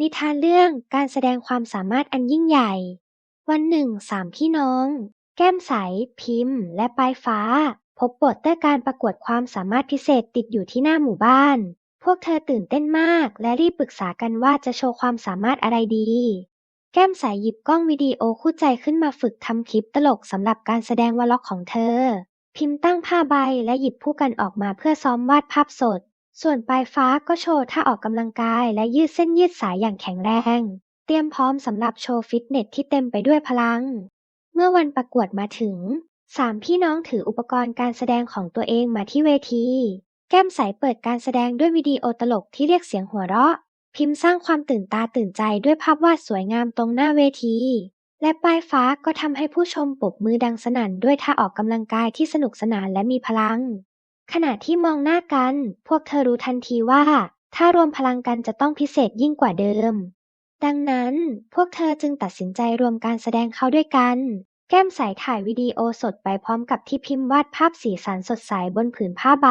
นิทานเรื่องการแสดงความสามารถอันยิ่งใหญ่ วันหนึ่งสามพี่น้อง แก้มใส พิมพ์ และปลายฟ้า พบโปสเตอร์การประกวดความสามารถพิเศษติดอยู่ที่หน้าหมู่บ้าน พวกเธอตื่นเต้นมาก และรีบปรึกษากันว่าจะโชว์ความสามารถอะไรดี แก้มใสหยิบกล้องวิดีโอคู่ใจขึ้นมาฝึกทำคลิปตลกสำหรับการแสดงวอลล็อกของเธอ พิมพ์ตั้งผ้าใบและหยิบผู้กันออกมาเพื่อซ้อมวาดภาพสด ส่วนปลายฟ้าก็โชว์ท่าออกกำลังกายและยืดเส้นยืดสายอย่างแข็งแรง เตรียมพร้อมสำหรับโชว์ฟิตเนสที่เต็มไปด้วยพลัง เมื่อวันประกวดมาถึงสามพี่น้องถืออุปกรณ์การแสดงของตัวเองมาที่เวที แก้มใสเปิดการแสดงด้วยวิดีโอตลกที่เรียกเสียงหัวเราะ พิมพ์สร้างความตื่นตาตื่นใจด้วยภาพวาดสวยงามตรงหน้าเวที และปลายฟ้าก็ทำให้ผู้ชมปรบมือดังสนั่นด้วยท่าออกกำลังกายที่สนุกสนานและมีพลัง ขณะที่มองหน้ากัน พวกเธอรู้ทันทีว่า ถ้ารวมพลังกันจะต้องพิเศษยิ่งกว่าเดิม ดังนั้น พวกเธอจึงตัดสินใจรวมการแสดงเข้าด้วยกัน แก้มใสถ่ายวิดีโอสดไปพร้อมกับที่พิมพ์วาดภาพสีสันสดใสบนผืนผ้าใบ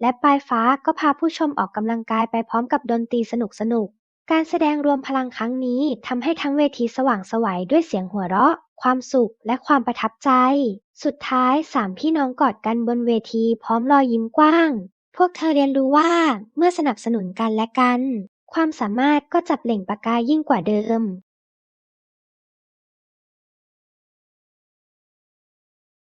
และปลายฟ้าก็พาผู้ชมออกกำลังกายไปพร้อมกับดนตรีสนุกๆการแสดงรวมพลังครั้งนี้ทำให้ทั้งเวทีสว่างไสวด้วยเสียงหัวเราะ ความสุข และความประทับใจ สุดท้ายสามพี่น้องกอดกันบนเวทีพร้อมรอยยิ้มกว้าง พวกเธอเรียนรู้ว่าเมื่อสนับสนุนกันและกัน ความสามารถก็จะเปล่งประกายยิ่งกว่าเดิม